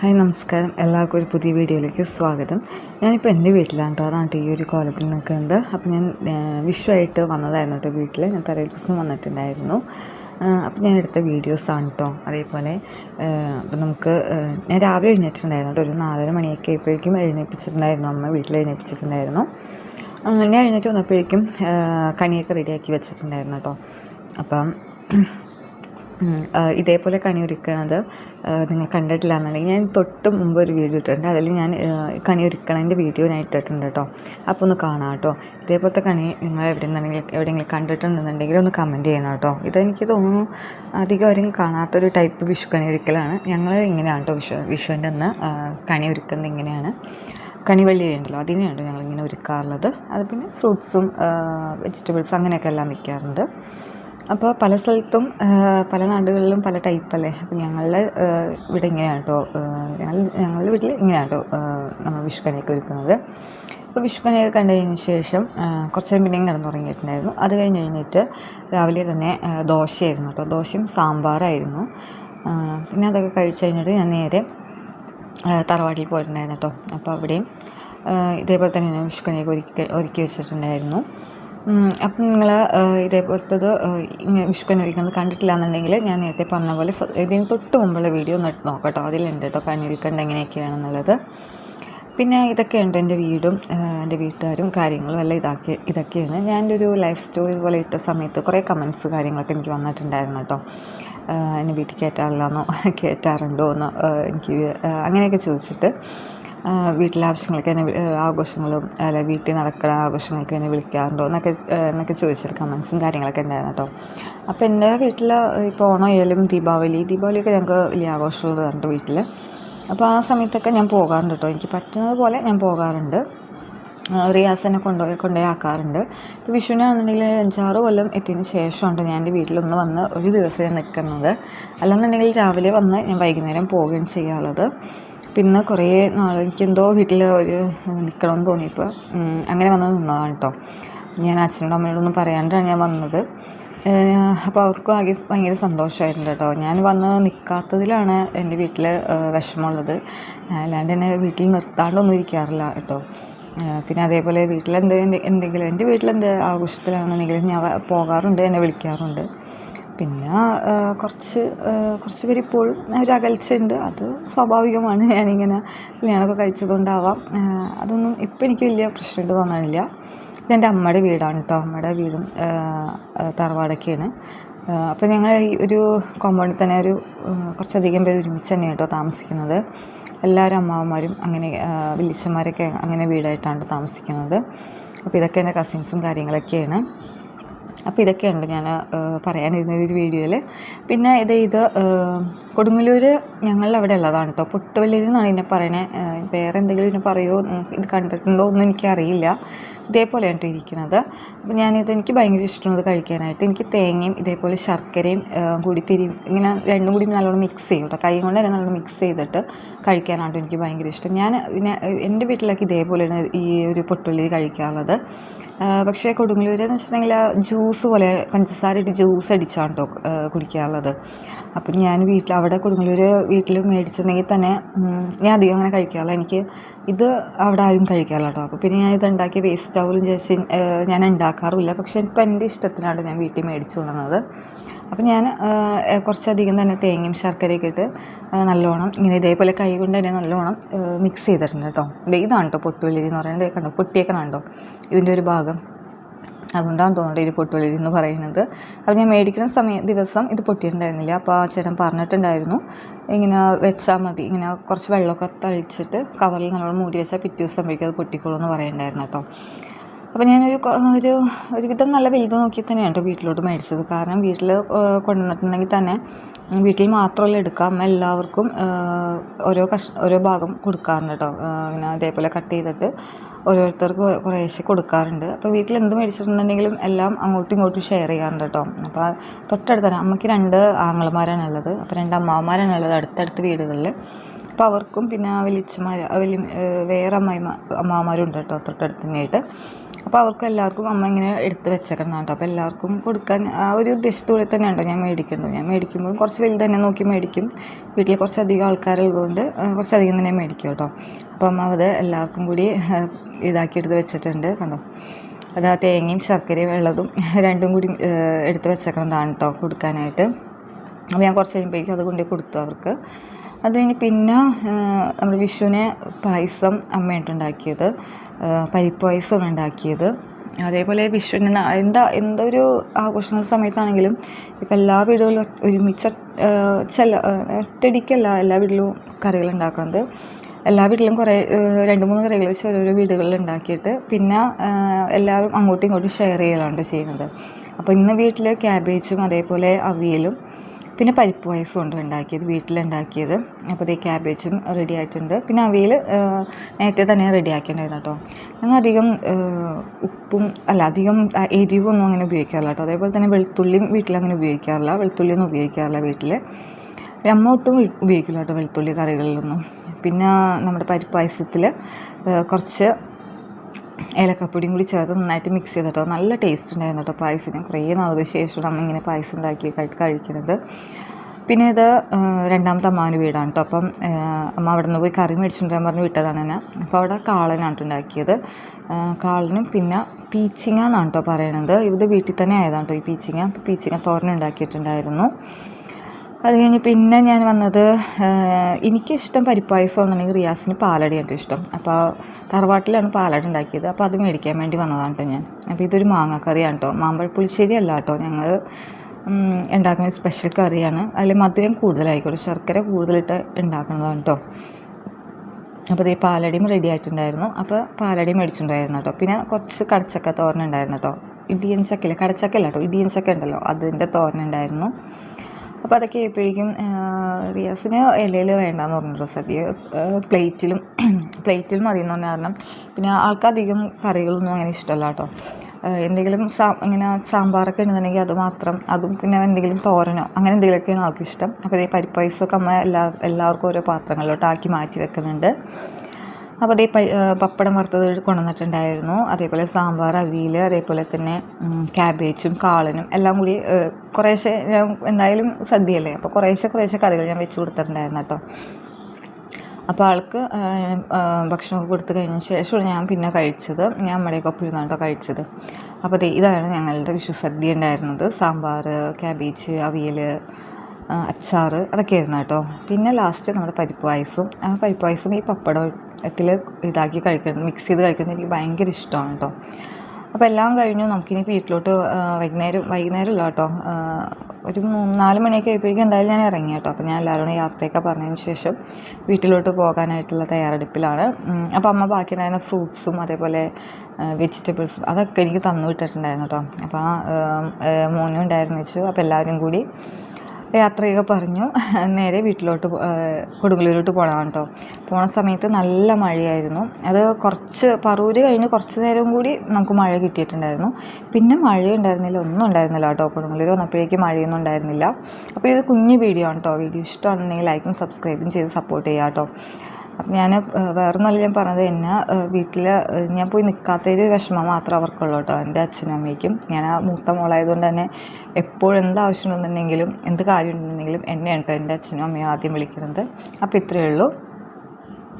Hi നമസ്കാരം. എല്ലാവർക്കും ഒരു പുതിയ വീഡിയോയിലേക്ക് സ്വാഗതം. ഞാനിപ്പോൾ എന്റെ വീട്ടിലാണ് കേട്ടോ. അതാണ് ഈ ഒരു കോലത്തിൽ നിൽക്കുന്നത്. അപ്പോൾ ഞാൻ വിഷുവായിട്ട് വന്നതായിരുന്നു കേട്ടോ വീട്ടിൽ ഞാൻ തലേ ദിവസം വന്നിട്ടുണ്ടായിരുന്നു. അപ്പോൾ ഞാൻ എടുത്ത വീഡിയോസാണ് കേട്ടോ. അതേപോലെ അപ്പോൾ നമുക്ക് ഞാൻ രാവിലെ എഴുന്നേറ്റിട്ടുണ്ടായിരുന്നു കേട്ടോ. ഒരു നാലര മണിയൊക്കെ ആയപ്പോഴേക്കും എഴുന്നേൽപ്പിച്ചിട്ടുണ്ടായിരുന്നു അമ്മ വീട്ടിൽ എഴുന്നേൽപ്പിച്ചിട്ടുണ്ടായിരുന്നു ഞാൻ എഴുന്നേറ്റ് വന്നപ്പോഴേക്കും കണിയൊക്കെ റെഡിയാക്കി വെച്ചിട്ടുണ്ടായിരുന്നു കേട്ടോ. അപ്പം ഇതേപോലെ കണി ഒരുക്കണത് നിങ്ങൾ കണ്ടിട്ടില്ല എന്നുണ്ടെങ്കിൽ ഞാൻ തൊട്ട് മുമ്പ് ഒരു വീഡിയോ ഇട്ടിട്ടുണ്ട്. അതിൽ ഞാൻ കണി ഒരുക്കണതിന്റെ വീഡിയോ ഞാൻ ഇട്ടിട്ടുണ്ട് കേട്ടോ. അപ്പോൾ ഒന്ന് കാണാം കേട്ടോ. ഇതേപോലത്തെ കണി നിങ്ങൾ എവിടെ നിന്നെങ്കിലും എവിടെയെങ്കിലും കണ്ടിട്ടുണ്ടെന്നുണ്ടെങ്കിൽ ഒന്ന് കമന്റ് ചെയ്യണം കേട്ടോ. ഇതെനിക്ക് തോന്നുന്നു അധികം ആരും കാണാത്തൊരു ടൈപ്പ് വിഷു കണി ഒരുക്കലാണ് ഞങ്ങൾ ഇങ്ങനെയാണ് കേട്ടോ വിഷു വിഷുവിന്റെ അന്ന് കണി ഒരുക്കുന്നത് ഇങ്ങനെയാണ്. കണിവള്ളി ഉണ്ടല്ലോ അതിനെയാണ് ഞങ്ങളിങ്ങനെ ഒരുക്കാറുള്ളത്. അത് പിന്നെ ഫ്രൂട്ട്സും വെജിറ്റബിൾസും അങ്ങനെയൊക്കെ എല്ലാം വയ്ക്കാറുണ്ട് അപ്പോൾ പല സ്ഥലത്തും പല നാടുകളിലും പല ടൈപ്പല്ലേ അപ്പോൾ ഞങ്ങളുടെ ഇവിടെ ഇങ്ങനെയാണ് കേട്ടോ. ഞങ്ങൾ ഞങ്ങളുടെ വീട്ടിൽ ഇങ്ങനെയാണ് കേട്ടോ നമ്മൾ വിഷുക്കണിയൊക്കെ ഒരുക്കുന്നത്. അപ്പോൾ വിഷുക്കണിയൊക്കെ കണ്ടു കഴിഞ്ഞ ശേഷം കുറച്ച് നേരം പിന്നെയും കിടന്നു തുടങ്ങിയിട്ടുണ്ടായിരുന്നു അത് കഴിഞ്ഞ് കഴിഞ്ഞിട്ട് രാവിലെ തന്നെ ദോശയായിരുന്നു കേട്ടോ. ദോശയും സാമ്പാറായിരുന്നു. പിന്നെ അതൊക്കെ കഴിച്ച് കഴിഞ്ഞിട്ട് ഞാൻ നേരെ തറവാട്ടിൽ പോയിട്ടുണ്ടായിരുന്നു കേട്ടോ. അപ്പോൾ അവിടെയും ഇതേപോലെ തന്നെ ഞാൻ വിഷുക്കണിയൊക്കെ ഒരുക്കി ഒരുക്കി വെച്ചിട്ടുണ്ടായിരുന്നു. അപ്പം നിങ്ങൾ ഇതേപോലത്തത് ഇങ്ങനെ വിഷുക്കണി ഒരുക്കുന്നത് കണ്ടിട്ടില്ല എന്നുണ്ടെങ്കിൽ ഞാൻ നേരത്തെ പറഞ്ഞ പോലെ ഇതിന് തൊട്ട് മുമ്പുള്ള വീഡിയോ ഒന്ന് എടുത്ത് നോക്കട്ടോ. അതിലുണ്ട് കേട്ടോ കണി ഒരുക്കേണ്ട എങ്ങനെയൊക്കെയാണെന്നുള്ളത്. പിന്നെ ഇതൊക്കെയുണ്ട് എന്റെ വീടും എന്റെ വീട്ടുകാരും കാര്യങ്ങളും എല്ലാം ഇതാക്കി ഇതൊക്കെയാണ്. ഞാൻ എന്റെ ഒരു ലൈഫ് സ്റ്റോറി പോലെ ഇട്ട സമയത്ത് കുറേ കമൻസ് കാര്യങ്ങളൊക്കെ എനിക്ക് വന്നിട്ടുണ്ടായിരുന്നു കേട്ടോ. എന്നെ വീട്ടിൽ കയറ്റാറില്ലെന്നോ കയറ്റാറുണ്ടോ എന്ന് എനിക്ക് അങ്ങനെയൊക്കെ ചോദിച്ചിട്ട് വീട്ടിലെ ആവശ്യങ്ങൾക്ക് എന്നെ ആഘോഷങ്ങളും അല്ല വീട്ടിൽ നടക്കുന്ന ആഘോഷങ്ങൾക്ക് എന്നെ വിളിക്കാറുണ്ടോ എന്നൊക്കെ എന്നൊക്കെ ചോദിച്ചിട്ട് കമൻസും കാര്യങ്ങളൊക്കെ ഉണ്ടായിരുന്നു കേട്ടോ. അപ്പോൾ എന്റെ വീട്ടിൽ ഇപ്പോൾ ഓണം ആയാലും ദീപാവലി ദീപാവലിയൊക്കെ ഞങ്ങൾക്ക് വലിയ ആഘോഷമുള്ളതുണ്ട് വീട്ടിൽ അപ്പോൾ ആ സമയത്തൊക്കെ ഞാൻ പോകാറുണ്ട് കേട്ടോ. എനിക്ക് പറ്റുന്നത് പോലെ ഞാൻ പോകാറുണ്ട്. റിയാസിനെ കൊണ്ടുപോയി കൊണ്ടുപോയി ആക്കാറുണ്ട്. ഇപ്പോൾ വിഷുവിനാണെന്നുണ്ടെങ്കിൽ അഞ്ചാറ് കൊല്ലം എത്തിയതിന് ശേഷമുണ്ട് ഞാൻ എന്റെ വീട്ടിലൊന്ന് വന്ന് ഒരു ദിവസം ഞാൻ നിൽക്കുന്നത്. അല്ലെന്നുണ്ടെങ്കിൽ രാവിലെ വന്ന് ഞാൻ വൈകുന്നേരം പോവുകയും ചെയ്യാറുള്ളത്. പിന്നെ കുറേ നാൾ എനിക്കെന്തോ വീട്ടിൽ ഒരു നിൽക്കണമെന്ന് തോന്നിയപ്പോൾ അങ്ങനെ വന്ന് നിന്നതാണ് കേട്ടോ ഞാൻ അച്ഛനോടും അമ്മയോടൊന്നും പറയാണ്ടാണ് ഞാൻ വന്നത്. അപ്പോൾ അവർക്കും ആകെ ഭയങ്കര സന്തോഷമായിട്ടുണ്ട് കേട്ടോ ഞാൻ വന്ന് നിൽക്കാത്തതിലാണ് എന്റെ വീട്ടിൽ വിഷമമുള്ളത്. അല്ലാണ്ട് എന്നെ വീട്ടിൽ നിർത്താണ്ടൊന്നും ഇരിക്കാറില്ല കേട്ടോ പിന്നെ അതേപോലെ വീട്ടിലെന്ത് എന്തെങ്കിലും എന്റെ വീട്ടിലെന്ത് ആഘോഷത്തിലാണെന്നുണ്ടെങ്കിലും ഞാൻ പോകാറുണ്ട് എന്നെ വിളിക്കാറുണ്ട്. പിന്നെ കുറച്ച് കുറച്ച് ഒരു അകൽച്ചയുണ്ട്. അത് സ്വാഭാവികമാണ്. ഞാനിങ്ങനെ കല്യാണമൊക്കെ കഴിച്ചതുകൊണ്ടാവാം. അതൊന്നും ഇപ്പം എനിക്ക് വലിയ പ്രശ്നമായിട്ട് തോന്നാനില്ല. ഇതെന്റെ അമ്മയുടെ വീടാണ് കേട്ടോ അമ്മയുടെ വീടും തറവാടൊക്കെയാണ്. അപ്പോൾ ഞങ്ങൾ ഈ ഒരു കോമ്പൗണ്ടിൽ തന്നെ ഒരു കുറച്ചധികം പേര് ഒരുമിച്ച് തന്നെയാണ് കേട്ടോ താമസിക്കുന്നത്. എല്ലാവരും അമ്മാവന്മാരും അങ്ങനെ വലിയച്ഛന്മാരൊക്കെ അങ്ങനെ വീടായിട്ടാണ് താമസിക്കുന്നത്. അപ്പോൾ ഇതൊക്കെ എന്റെ കസിൻസും കാര്യങ്ങളൊക്കെയാണ്. അപ്പോൾ ഇതൊക്കെയുണ്ട് ഞാൻ പറയാനിരുന്ന ഒരു വീഡിയോയിൽ. പിന്നെ ഇത് ഇത് കൊടുങ്ങല്ലൂർ ഞങ്ങളുടെ അവിടെ ഉള്ളതാണ് കേട്ടോ. പൊട്ടുവള്ളിയിൽ നിന്നാണ് ഇതിനെ പറയണേ. വേറെ എന്തെങ്കിലും ഇതിനെ പറയുമോ ഇത് കണ്ടിട്ടുണ്ടോ ഒന്നും എനിക്കറിയില്ല. ഇതേപോലെയാണ് കേട്ടോ ഇരിക്കുന്നത് അപ്പോൾ ഞാനിത് എനിക്ക് ഭയങ്കര ഇഷ്ടമാണ് കഴിക്കാനായിട്ട്. എനിക്ക് തേങ്ങയും ഇതേപോലെ ശർക്കരയും കൂടി തിരി ഇങ്ങനെ രണ്ടും കൂടി നല്ലോണം മിക്സ് ചെയ്യും കേട്ടോ. കൈ കൊണ്ട് തന്നെ നല്ലോണം മിക്സ് ചെയ്തിട്ട് കഴിക്കാനായിട്ട് എനിക്ക് ഭയങ്കര ഇഷ്ടം. ഞാൻ പിന്നെ എന്റെ വീട്ടിലൊക്കെ ഇതേപോലെയാണ് ഈ ഒരു പൊട്ടുള്ളി കഴിക്കാറുള്ളത്. പക്ഷേ കൊടുങ്ങല്ലൂർ എന്ന് വെച്ചിട്ടുണ്ടെങ്കിൽ ജ്യൂസ് പോലെ പഞ്ചസാര ഇട്ട് ജ്യൂസ് അടിച്ചാണ് കേട്ടോ കുടിക്കാറുള്ളത്. അപ്പം ഞാൻ വീട്ടിൽ അവിടെ കൊടുങ്ങല്ലൂർ വീട്ടിൽ മേടിച്ചിട്ടുണ്ടെങ്കിൽ തന്നെ ഞാൻ അധികം അങ്ങനെ കഴിക്കാറില്ല. എനിക്ക് ഇത് അവിടെ ആരും കഴിക്കാറില്ല കേട്ടോ അപ്പോൾ പിന്നെ ഞാൻ ഇത് ഉണ്ടാക്കി വേസ്റ്റ് ആവുമല്ലോ വിചാരിച്ച് ഞാൻ ഉണ്ടാക്കാറുമില്ല. പക്ഷേ ഇപ്പം എന്റെ ഇഷ്ടത്തിനാണ് ഞാൻ വീട്ടിൽ മേടിച്ചു കൊണ്ടുവന്നത്. അപ്പം ഞാൻ കുറച്ചധികം തന്നെ തേങ്ങയും ശർക്കരയൊക്കെ ഇട്ട് നല്ലോണം ഇങ്ങനെ ഇതേപോലെ കൈ കൊണ്ട് തന്നെ നല്ലോണം മിക്സ് ചെയ്തിട്ടുണ്ട് കേട്ടോ. ഇതാണ് കേട്ടോ പൊട്ടുവെള്ളി എന്ന് പറയുന്നത്. കണ്ടോ? പൊട്ടിയേക്കണുണ്ടോ? ഇതിന്റെ ഒരു ഭാഗം. അതുകൊണ്ടാണ് തോന്നുന്നത് ഇത് പൊട്ടുള്ളിൽ എന്ന് പറയുന്നത്. അപ്പോൾ ഞാൻ മേടിക്കുന്ന സമയം ദിവസം ഇത് പൊട്ടിയിട്ടുണ്ടായിരുന്നില്ല. അപ്പോൾ ആ ചേട്ടൻ പറഞ്ഞിട്ടുണ്ടായിരുന്നു. ഇങ്ങനെ വെച്ചാൽ മതി. ഇങ്ങനെ കുറച്ച് വെള്ളമൊക്കെ തളിച്ചിട്ട് കവറിൽ നല്ലോണം മൂടി വെച്ചാൽ പിറ്റേ ദിവസം അത് പൊട്ടിക്കോളൂ എന്ന് പറയുന്നുണ്ടായിരുന്നു കേട്ടോ. അപ്പോൾ ഞാനൊരു ഒരു ഒരുവിധം നല്ല വലുത് നോക്കി തന്നെയാണ് കേട്ടോ വീട്ടിലോട്ട് മേടിച്ചത്. കാരണം വീട്ടിൽ കൊണ്ടുവന്നിട്ടുണ്ടെങ്കിൽ തന്നെ വീട്ടിൽ മാത്രമല്ല എടുക്കാം എല്ലാവർക്കും ഓരോ കഷ് ഓരോ ഭാഗം കൊടുക്കാറുണ്ട് കേട്ടോ ഇങ്ങനെ അതേപോലെ കട്ട് ചെയ്തിട്ട് ഓരോരുത്തർക്ക് കുറേശ്ശെ കൊടുക്കാറുണ്ട്. അപ്പോൾ വീട്ടിൽ എന്ത് മേടിച്ചിട്ടുണ്ടെങ്കിലും എല്ലാം അങ്ങോട്ടും ഇങ്ങോട്ടും ഷെയർ ചെയ്യാറുണ്ട് കേട്ടോ അപ്പോൾ തൊട്ടടുത്ത് തന്നെ അമ്മയ്ക്ക് രണ്ട് ആങ്ങളമാരാണ് ഉള്ളത് അപ്പോൾ രണ്ട് അമ്മാവന്മാരാണ് ഉള്ളത് അടുത്തടുത്ത് വീടുകളിൽ അപ്പോൾ അവർക്കും പിന്നെ വലിയച്ഛന്മാർ വലിയ വേറെ അമ്മായിമാർ അമ്മാവന്മാരും ഉണ്ട് കേട്ടോ തൊട്ടടുത്ത് തന്നെയായിട്ട്. അപ്പോൾ അവർക്ക് എല്ലാവർക്കും അമ്മ ഇങ്ങനെ എടുത്ത് വെച്ചേക്കണം കേട്ടോ. അപ്പോൾ എല്ലാവർക്കും കൊടുക്കാൻ ആ ഒരു ഉദ്ദേശത്തോടെ തന്നെ ഉണ്ടോ ഞാൻ മേടിക്കുന്നത് ഞാൻ മേടിക്കുമ്പോൾ കുറച്ച് വലുത് തന്നെ നോക്കി മേടിക്കും. വീട്ടിൽ കുറച്ചധികം ആൾക്കാരുള്ളതുകൊണ്ട് കുറച്ചധികം തന്നെ മേടിക്കും കേട്ടോ. അപ്പോൾ അമ്മ അത് എല്ലാവർക്കും കൂടി ഇതാക്കി എടുത്ത് വെച്ചിട്ടുണ്ട് കണ്ടോ. അത് ആ തേങ്ങയും ശർക്കരയും വെള്ളതും രണ്ടും കൂടി എടുത്ത് വെച്ചേക്കുന്നതാണ് കേട്ടോ കൊടുക്കാനായിട്ട്. അപ്പോൾ ഞാൻ കുറച്ച് കഴിയുമ്പോഴേക്കും അത് കൊണ്ടുപോയി കൊടുത്തു അവർക്ക്. അത് കഴിഞ്ഞ് പിന്നെ നമ്മൾ വിഷുവിന് പായസം അമ്മയായിട്ട് ഉണ്ടാക്കിയത് പരിപ്പ് പായസം ഉണ്ടാക്കിയത്. അതേപോലെ വിഷുവിന് ന- എന്താ എന്തൊരു ആഘോഷങ്ങൾ സമയത്താണെങ്കിലും ഇപ്പം എല്ലാ വീടുകളിലും ഒരുമിച്ച് ചില ഒറ്റടിക്കല്ല എല്ലാ വീട്ടിലും കറികൾ ഉണ്ടാക്കുന്നത്. എല്ലാ വീട്ടിലും കുറേ രണ്ട് മൂന്ന് കറികൾ വെച്ച് ഓരോരോ വീടുകളിൽ ഉണ്ടാക്കിയിട്ട് പിന്നെ എല്ലാവരും അങ്ങോട്ടും ഇങ്ങോട്ടും ഷെയർ ചെയ്യലാണ് ചെയ്യുന്നത്. അപ്പോൾ ഇന്ന് വീട്ടിൽ ക്യാബേജും അതേപോലെ അവിയലും പിന്നെ പരിപ്പ് പായസം ഉണ്ട് ഉണ്ടാക്കിയത് വീട്ടിലുണ്ടാക്കിയത്. അപ്പോൾ ഇതേ ക്യാബേജും റെഡി ആയിട്ടുണ്ട്. പിന്നെ അവയിൽ നേരത്തെ തന്നെ റെഡി ആക്കിയിട്ടുണ്ടായിരുന്നു കേട്ടോ. ഞങ്ങൾ അധികം ഉപ്പും അല്ല അധികം എരിവും എരിവൊന്നും അങ്ങനെ ഉപയോഗിക്കാറില്ല കേട്ടോ. അതേപോലെ തന്നെ വെളുത്തുള്ളിയും വീട്ടിൽ അങ്ങനെ ഉപയോഗിക്കാറില്ല. വെളുത്തുള്ളിയൊന്നും ഉപയോഗിക്കാറില്ല വീട്ടിൽ അമ്മ ഒട്ടും ഉപയോഗിക്കില്ല കേട്ടോ വെളുത്തുള്ളി കറികളിലൊന്നും. പിന്നെ നമ്മുടെ പരിപ്പ് പായസത്തിൽ കുറച്ച് ഏലക്കപ്പൊടിയും കൂടി ചേർത്ത് നന്നായിട്ട് മിക്സ് ചെയ്തിട്ടോ. നല്ല ടേസ്റ്റ് ഉണ്ടായിരുന്നു കേട്ടോ പായസം. ഞാൻ കുറേ നാളത് ശേഷം അമ്മ ഇങ്ങനെ പായസം ഉണ്ടാക്കി കഴി- കഴിക്കുന്നത്. പിന്നെ ഇത് രണ്ടാമത്തെ അമ്മാവിന്റെ വീടാണ് കേട്ടോ അപ്പം അമ്മ അവിടെ നിന്ന് പോയി കറി മേടിച്ചിട്ടുണ്ടെന്ന് പറഞ്ഞ് വിട്ടതാണ് എന്നെ. അപ്പോൾ അവിടെ കാളനാണ് ഉണ്ടാക്കിയത്. കാളനും പിന്നെ പീച്ചിങ്ങ എന്നാണ് കേട്ടോ പറയണത്. ഇത് വീട്ടിൽ തന്നെ ആയതാണ് കേട്ടോ ഈ പീച്ചിങ്ങ. അപ്പോൾ പീച്ചിങ്ങ തോരൻ ഉണ്ടാക്കിയിട്ടുണ്ടായിരുന്നു. അത് കഴിഞ്ഞ് പിന്നെ ഞാൻ വന്നത് എനിക്കിഷ്ടം പരിപ്പായസം എന്നുണ്ടെങ്കിൽ റിയാസിന് പാലടയാണ് ഇഷ്ടം. അപ്പോൾ തറവാട്ടിലാണ് പാലട ഉണ്ടാക്കിയത്. അപ്പോൾ അത് മേടിക്കാൻ വേണ്ടി വന്നതാണ് കേട്ടോ ഞാൻ. അപ്പോൾ ഇതൊരു മാങ്ങാക്കറിയാണ് കേട്ടോ മാമ്പഴ പുളിശ്ശേരി അല്ല കേട്ടോ ഞങ്ങൾ ഉണ്ടാക്കുന്ന സ്പെഷ്യൽ കറിയാണ്. അതിൽ മധുരം കൂടുതലായിക്കോട്ടെ ശർക്കര കൂടുതലിട്ട് ഉണ്ടാക്കുന്നതാണ് കേട്ടോ അപ്പോൾ ഈ പാലടിയും റെഡി ആയിട്ടുണ്ടായിരുന്നു. അപ്പോൾ പാലടി മേടിച്ചിട്ടുണ്ടായിരുന്നു കേട്ടോ പിന്നെ കുറച്ച് കടച്ചക്ക തോരൻ ഉണ്ടായിരുന്നു കേട്ടോ ഇടിയൻ ചക്കയില്ല? കടച്ചക്കല്ല കേട്ടോ ഇടിയൻ ചക്ക ഉണ്ടല്ലോ അതിന്റെ തോരൻ ഉണ്ടായിരുന്നു. അപ്പോൾ അതൊക്കെ ആയപ്പോഴേക്കും റിയാസിന് ഇലയിൽ വേണ്ടെന്ന് പറഞ്ഞു സദ്യ പ്ലേറ്റിലും പ്ലേറ്റിൽ മതി എന്ന് പറഞ്ഞ കാരണം. പിന്നെ ആൾക്കധികം കറികളൊന്നും അങ്ങനെ ഇഷ്ടമല്ല കേട്ടോ. എന്തെങ്കിലും സാ ഇങ്ങനെ സാമ്പാറൊക്കെ ഉണ്ടെന്നുണ്ടെങ്കിൽ അത് മാത്രം അതും പിന്നെ എന്തെങ്കിലും തോരനോ അങ്ങനെ എന്തെങ്കിലുമൊക്കെയാണ് ആൾക്കിഷ്ടം. അപ്പോൾ ഈ പരിപ്പ് പായസമൊക്കെ അമ്മ എല്ലാ എല്ലാവർക്കും ഓരോ പാത്രങ്ങളിലോട്ട് ആക്കി മാറ്റി വെക്കുന്നുണ്ട്. അപ്പോൾ അതേ പപ്പടം വറുത്തത് കൊണ്ടുവന്നിട്ടുണ്ടായിരുന്നു. അതേപോലെ സാമ്പാർ അവിയൽ അതേപോലെ തന്നെ ക്യാബേജും കാളനും എല്ലാം കൂടി കുറേശ്ശെ എന്തായാലും സദ്യയല്ലേ? അപ്പോൾ കുറേശ്ശെ കുറേശ്ശെ കറികൾ ഞാൻ വെച്ച് കൊടുത്തിട്ടുണ്ടായിരുന്നു കേട്ടോ. അപ്പോൾ ആൾക്ക് ഭക്ഷണമൊക്കെ കൊടുത്തു കഴിഞ്ഞ ശേഷമാണ് ഞാൻ പിന്നെ കഴിച്ചത്. ഞാൻ അമ്മയുടെയൊക്കെ ഒപ്പം ഇരുന്നാണ് കേട്ടോ കഴിച്ചത്. അപ്പോൾ ഇതാണ് ഞങ്ങളുടെ വിഷു സദ്യ ഉണ്ടായിരുന്നത്. സാമ്പാർ ക്യാബേജ് അവിയൽ അച്ചാർ അതൊക്കെയായിരുന്നു കേട്ടോ. പിന്നെ ലാസ്റ്റ് നമ്മുടെ പരിപ്പ് പായസം. ആ പരിപ്പ് പായസം ഈ പപ്പടത്തിൽ ഇതാക്കി കഴിക്കുന്നത് മിക്സ് ചെയ്ത് കഴിക്കുന്നത് എനിക്ക് ഭയങ്കര ഇഷ്ടമാണ് കേട്ടോ. അപ്പോൾ എല്ലാം കഴിഞ്ഞു. നമുക്കിനി വീട്ടിലോട്ട് വൈകുന്നേരം വൈകുന്നേരം ഇല്ല കേട്ടോ. ഒരു നാല് മണിയൊക്കെ ആയപ്പോഴേക്കും എന്തായാലും ഞാൻ ഇറങ്ങി കേട്ടോ. അപ്പോൾ ഞാൻ എല്ലാവരോടും യാത്രയൊക്കെ പറഞ്ഞതിന് ശേഷം വീട്ടിലോട്ട് പോകാനായിട്ടുള്ള തയ്യാറെടുപ്പിലാണ്. അപ്പോൾ അമ്മ ബാക്കി ഉണ്ടായിരുന്ന ഫ്രൂട്ട്സും അതേപോലെ വെജിറ്റബിൾസും അതൊക്കെ എനിക്ക് തന്നു വിട്ടിട്ടുണ്ടായിരുന്നു കേട്ടോ. അപ്പോൾ മോനും ഉണ്ടായിരുന്നു വെച്ചു. അപ്പോൾ എല്ലാവരും കൂടി യാത്രയൊക്കെ പറഞ്ഞു. നേരെ വീട്ടിലോട്ട് കൊടുങ്ങല്ലൂരിലോട്ട് പോകണം കേട്ടോ പോണ സമയത്ത് നല്ല മഴയായിരുന്നു. അത് കുറച്ച് പറൂര് കഴിഞ്ഞ് കുറച്ച് നേരം കൂടി നമുക്ക് മഴ കിട്ടിയിട്ടുണ്ടായിരുന്നു. പിന്നെ മഴ ഉണ്ടായിരുന്നില്ല ഒന്നും ഉണ്ടായിരുന്നില്ല കേട്ടോ കൊടുങ്ങല്ലൂർ വന്നപ്പോഴേക്കും മഴയൊന്നും ഉണ്ടായിരുന്നില്ല. അപ്പോൾ ഇത് കുഞ്ഞ് വീഡിയോ ആണ് കേട്ടോ വീഡിയോ ഇഷ്ടമാണെന്നുണ്ടെങ്കിൽ ലൈക്കും സബ്സ്ക്രൈബും ചെയ്ത് സപ്പോർട്ട് ചെയ്യാം കേട്ടോ അപ്പം ഞാൻ നല്ല ഞാൻ പറഞ്ഞത് എന്നെ വീട്ടിൽ ഞാൻ പോയി നിൽക്കാത്തൊരു വിഷമം മാത്രമേ അവർക്കുള്ളൂ കേട്ടോ എന്റെ അച്ഛനും അമ്മയ്ക്കും. ഞാൻ ആ മൂത്ത മോളായതുകൊണ്ട് തന്നെ എപ്പോഴും എന്ത് കാര്യം ഉണ്ടെന്നുണ്ടെങ്കിലും എന്നെയാണ് കേട്ടോ എന്റെ അച്ഛനും അമ്മയും ആദ്യം വിളിക്കുന്നത്. അപ്പോൾ ഇത്രയേ ഉള്ളൂ.